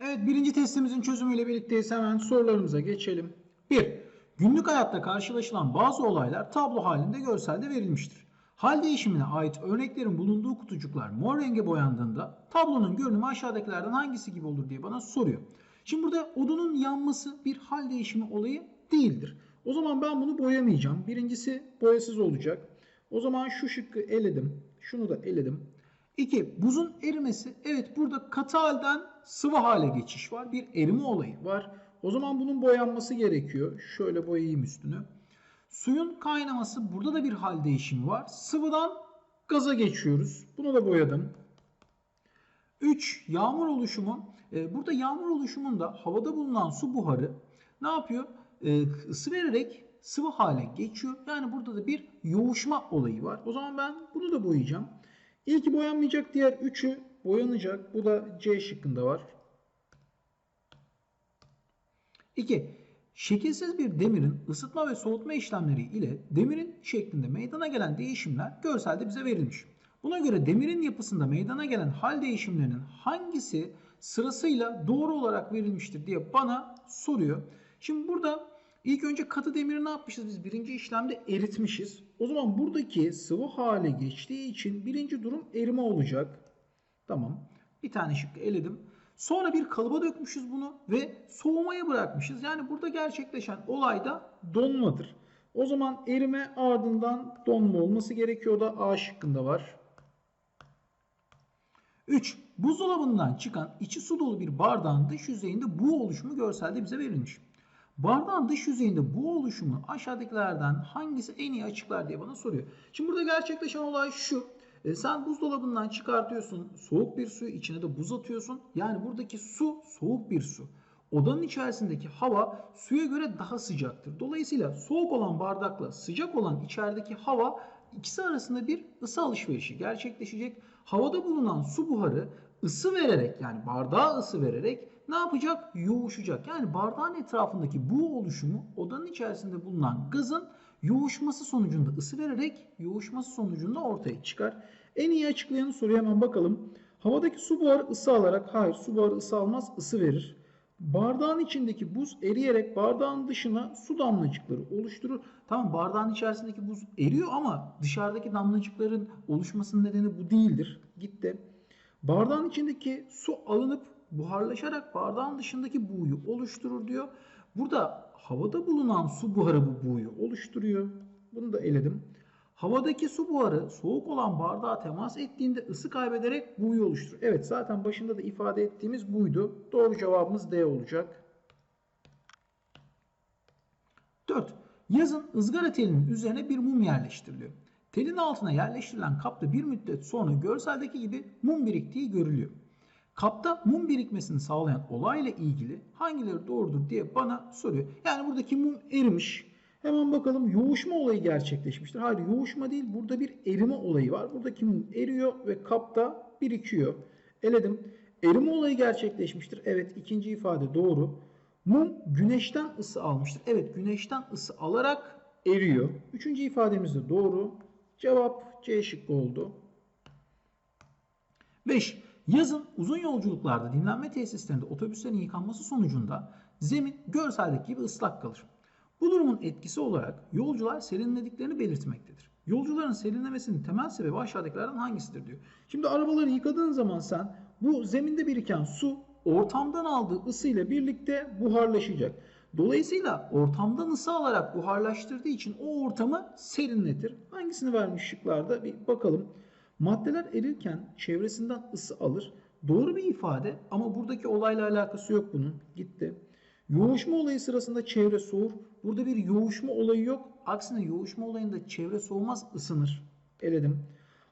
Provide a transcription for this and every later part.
Evet birinci testimizin çözümüyle birlikteyiz. Hemen sorularımıza geçelim. 1. Günlük hayatta karşılaşılan bazı olaylar tablo halinde görselde verilmiştir. Hal değişimine ait örneklerin bulunduğu kutucuklar mor renge boyandığında tablonun görünümü aşağıdakilerden hangisi gibi olur diye bana soruyor. Şimdi burada odunun yanması bir hal değişimi olayı değildir. O zaman ben bunu boyamayacağım. Birincisi boyasız olacak. O zaman şu şıkkı eledim. Şunu da eledim. 2. Buzun erimesi. Evet burada katı halden sıvı hale geçiş var. Bir erime olayı var. O zaman bunun boyanması gerekiyor. Şöyle boyayayım üstünü. Suyun kaynaması. Burada da bir hal değişimi var. Sıvıdan gaza geçiyoruz. Bunu da boyadım. 3. Yağmur oluşumu. Ee, burada yağmur oluşumunda havada bulunan su buharı ne yapıyor? Ee, ısı vererek sıvı hale geçiyor. Yani burada da bir yoğuşma olayı var. O zaman ben bunu da boyayacağım. İlki boyanmayacak, diğer üçü boyanacak. Bu da C şıkkında var. 2. Şekilsiz bir demirin ısıtma ve soğutma işlemleri ile demirin şeklinde meydana gelen değişimler görselde bize verilmiş. Buna göre demirin yapısında meydana gelen hal değişimlerinin hangisi sırasıyla doğru olarak verilmiştir diye bana soruyor. Şimdi burada ilk önce katı demiri ne yapmışız? Biz birinci işlemde eritmişiz. O zaman buradaki sıvı hale geçtiği için birinci durum erime olacak. Tamam. Bir tane şıkkı eledim. Sonra bir kalıba dökmüşüz bunu ve soğumaya bırakmışız. Yani burada gerçekleşen olay da donmadır. O zaman erime ardından donma olması gerekiyor da A şıkkında var. 3. Buzdolabından çıkan içi su dolu bir bardağın dış yüzeyinde buğu oluşumu görselde bize verilmiş. Bardağın dış yüzeyinde bu oluşumu aşağıdakilerden hangisi en iyi açıklar diye bana soruyor. Şimdi burada gerçekleşen olay şu. E, sen buzdolabından çıkartıyorsun soğuk bir suyu içine de buz atıyorsun. Yani buradaki su soğuk bir su. Odanın içerisindeki hava suya göre daha sıcaktır. Dolayısıyla soğuk olan bardakla sıcak olan içerideki hava ikisi arasında bir ısı alışverişi gerçekleşecek. Havada bulunan su buharı ısı vererek yani bardağa ısı vererek ne yapacak? Yoğuşacak. Yani bardağın etrafındaki bu oluşumu odanın içerisinde bulunan gazın yoğuşması sonucunda ısı vererek yoğuşması sonucunda ortaya çıkar. En iyi açıklayanı soruya hemen bakalım. Havadaki su buharı ısı alarak hayır su buharı ısı almaz ısı verir. Bardağın içindeki buz eriyerek bardağın dışına su damlacıkları oluşturur. Tamam bardağın içerisindeki buz eriyor ama dışarıdaki damlacıkların oluşmasının nedeni bu değildir. Gitti. Bardağın içindeki su alınıp buharlaşarak bardağın dışındaki buğuyu oluşturur diyor. Burada havada bulunan su buharı bu buğuyu oluşturuyor. Bunu da eledim. Havadaki su buharı soğuk olan bardağa temas ettiğinde ısı kaybederek buğuyu oluşturur. Evet zaten başında da ifade ettiğimiz buydu. Doğru cevabımız D olacak. 4. Yazın ızgara telinin üzerine bir mum yerleştiriliyor. Telin altına yerleştirilen kapta bir müddet sonra görseldeki gibi mum biriktiği görülüyor. Kapta mum birikmesini sağlayan olayla ilgili hangileri doğrudur diye bana soruyor. Yani buradaki mum erimiş. Hemen bakalım yoğuşma olayı gerçekleşmiştir. Hayır yoğuşma değil burada bir erime olayı var. Buradaki mum eriyor ve kapta birikiyor. Eledim. Erime olayı gerçekleşmiştir. Evet ikinci ifade doğru. Mum güneşten ısı almıştır. Evet güneşten ısı alarak eriyor. Üçüncü ifademiz de doğru. Cevap C şıkkı oldu. 5. Yazın uzun yolculuklarda dinlenme tesislerinde otobüslerin yıkanması sonucunda zemin görseldeki gibi ıslak kalır. Bu durumun etkisi olarak yolcular serinlediklerini belirtmektedir. Yolcuların serinlemesinin temel sebebi aşağıdakilerden hangisidir diyor. Şimdi arabaları yıkadığın zaman sen bu zeminde biriken su ortamdan aldığı ısı ile birlikte buharlaşacak. Dolayısıyla ortamdan ısı alarak buharlaştırdığı için o ortamı serinletir. Hangisini vermiş şıklarda bir bakalım. Maddeler erirken çevresinden ısı alır. Doğru bir ifade ama buradaki olayla alakası yok bunun. Gitti. Yoğuşma olayı sırasında çevre soğur. Burada bir yoğuşma olayı yok. Aksine yoğuşma olayında çevre soğumaz ısınır. Eledim.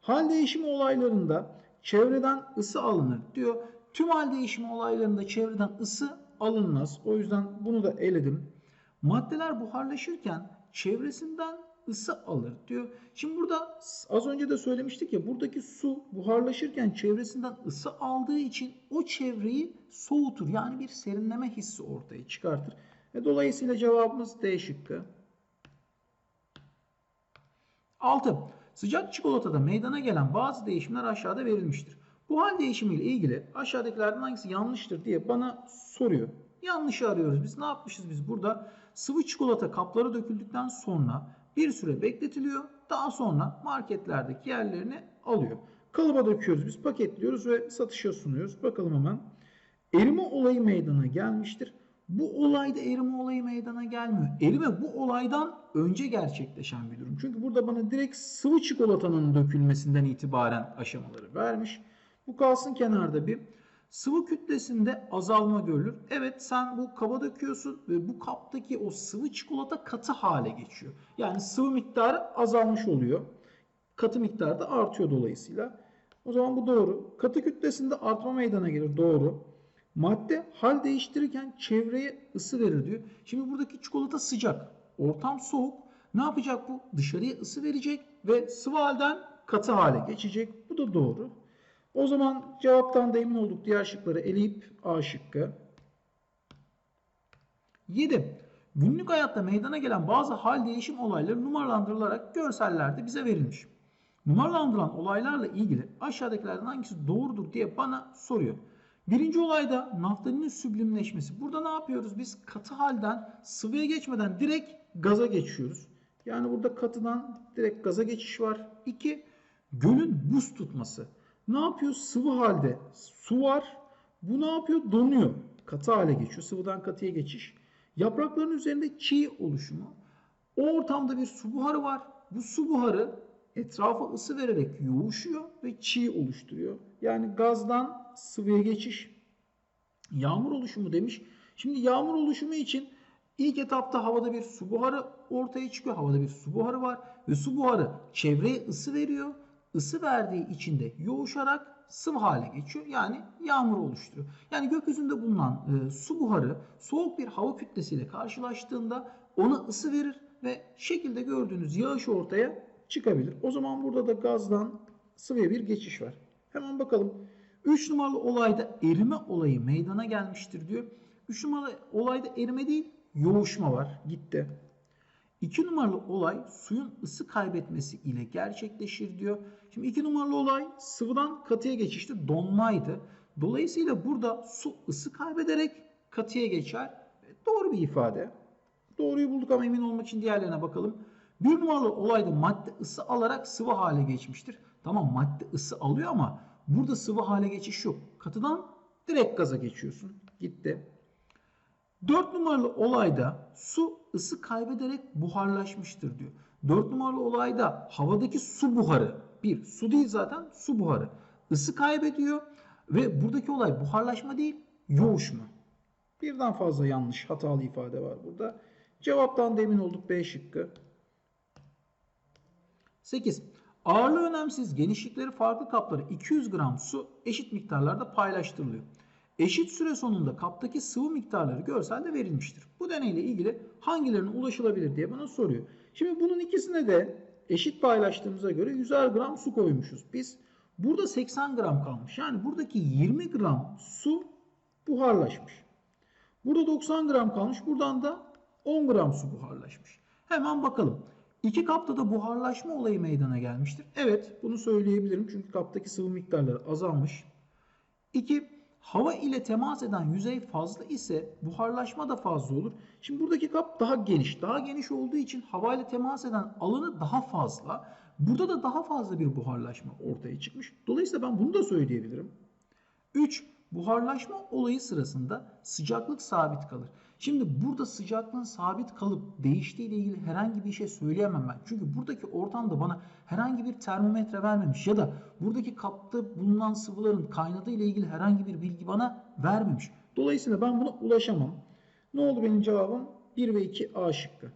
Hal değişimi olaylarında çevreden ısı alınır diyor. Tüm hal değişimi olaylarında çevreden ısı alınmaz. O yüzden bunu da eledim. Maddeler buharlaşırken çevresinden ısı alır diyor. Şimdi burada az önce de söylemiştik ya buradaki su buharlaşırken çevresinden ısı aldığı için o çevreyi soğutur. Yani bir serinleme hissi ortaya çıkartır. Ve dolayısıyla cevabımız D şıkkı. 6. Sıcak çikolatada meydana gelen bazı değişimler aşağıda verilmiştir. Bu hal değişimiyle ilgili aşağıdakilerden hangisi yanlıştır diye bana soruyor. Yanlışı arıyoruz biz. Ne yapmışız biz burada? Sıvı çikolata kaplara döküldükten sonra bir süre bekletiliyor. Daha sonra marketlerdeki yerlerini alıyor. Kalıba döküyoruz biz paketliyoruz ve satışa sunuyoruz. Bakalım hemen. Erime olayı meydana gelmiştir. Bu olayda erime olayı meydana gelmiyor. Erime bu olaydan önce gerçekleşen bir durum. Çünkü burada bana direkt sıvı çikolatanın dökülmesinden itibaren aşamaları vermiş. Bu kalsın kenarda bir. Sıvı kütlesinde azalma görülür. Evet sen bu kaba döküyorsun ve bu kaptaki o sıvı çikolata katı hale geçiyor. Yani sıvı miktarı azalmış oluyor. Katı miktarı da artıyor dolayısıyla. O zaman bu doğru. Katı kütlesinde artma meydana gelir. Doğru. Madde hal değiştirirken çevreye ısı verir diyor. Şimdi buradaki çikolata sıcak. Ortam soğuk. Ne yapacak bu? Dışarıya ısı verecek ve sıvı halden katı hale geçecek. Bu da doğru. O zaman cevaptan da emin olduk. Diğer şıkları eleyip A şıkkı. 7. Günlük hayatta meydana gelen bazı hal değişim olayları numaralandırılarak görsellerde bize verilmiş. Numaralandırılan olaylarla ilgili aşağıdakilerden hangisi doğrudur diye bana soruyor. Birinci olayda naftalinin süblimleşmesi. Burada ne yapıyoruz? Biz katı halden sıvıya geçmeden direkt gaza geçiyoruz. Yani burada katıdan direkt gaza geçiş var. 2. Gölün buz tutması. Ne yapıyor? Sıvı halde su var. Bu ne yapıyor? Donuyor. Katı hale geçiyor. Sıvıdan katıya geçiş. Yaprakların üzerinde çiğ oluşumu. O ortamda bir su buharı var. Bu su buharı etrafa ısı vererek yoğuşuyor ve çiğ oluşturuyor. Yani gazdan sıvıya geçiş. Yağmur oluşumu demiş. Şimdi yağmur oluşumu için ilk etapta havada bir su buharı ortaya çıkıyor. Havada bir su buharı var ve su buharı çevreye ısı veriyor. Isı verdiği için de yoğuşarak sıvı hale geçiyor. Yani yağmur oluşturuyor. Yani gökyüzünde bulunan e, su buharı soğuk bir hava kütlesiyle karşılaştığında ona ısı verir ve şekilde gördüğünüz yağış ortaya çıkabilir. O zaman burada da gazdan sıvıya bir geçiş var. Hemen bakalım. 3 numaralı olayda erime olayı meydana gelmiştir diyor. 3 numaralı olayda erime değil yoğuşma var. Gitti. 2 numaralı olay suyun ısı kaybetmesi ile gerçekleşir diyor. Şimdi 2 numaralı olay sıvıdan katıya geçişti. Donmaydı. Dolayısıyla burada su ısı kaybederek katıya geçer. Doğru bir ifade. Doğruyu bulduk ama emin olmak için diğerlerine bakalım. Bir numaralı olayda madde ısı alarak sıvı hale geçmiştir. Tamam madde ısı alıyor ama burada sıvı hale geçiş yok. Katıdan direkt gaza geçiyorsun. Gitti. 4 numaralı olayda su ısı kaybederek buharlaşmıştır diyor. 4 numaralı olayda havadaki su buharı bir su değil zaten su buharı ısı kaybediyor ve buradaki olay buharlaşma değil yoğuşma. Birden fazla yanlış hatalı ifade var burada. Cevaptan da emin olduk B şıkkı. 8. Ağırlığı önemsiz genişlikleri farklı kaplara 200 gram su eşit miktarlarda paylaştırılıyor. Eşit süre sonunda kaptaki sıvı miktarları görselde verilmiştir. Bu deneyle ilgili hangilerine ulaşılabilir diye bana soruyor. Şimdi bunun ikisine de eşit paylaştığımıza göre 100'er gram su koymuşuz. Biz burada 80 gram kalmış. Yani buradaki 20 gram su buharlaşmış. Burada 90 gram kalmış. Buradan da 10 gram su buharlaşmış. Hemen bakalım. İki kapta da buharlaşma olayı meydana gelmiştir. Evet bunu söyleyebilirim. Çünkü kaptaki sıvı miktarları azalmış. 2. Hava ile temas eden yüzey fazla ise buharlaşma da fazla olur. Şimdi buradaki kap daha geniş. Daha geniş olduğu için hava ile temas eden alanı daha fazla. Burada da daha fazla bir buharlaşma ortaya çıkmış. Dolayısıyla ben bunu da söyleyebilirim. 3. Buharlaşma olayı sırasında sıcaklık sabit kalır. Şimdi burada sıcaklığın sabit kalıp değiştiği ile ilgili herhangi bir şey söyleyemem ben. Çünkü buradaki ortamda bana herhangi bir termometre vermemiş ya da buradaki kapta bulunan sıvıların kaynadığı ile ilgili herhangi bir bilgi bana vermemiş. Dolayısıyla ben buna ulaşamam. Ne oldu benim cevabım? 1 ve 2 A şıkkı.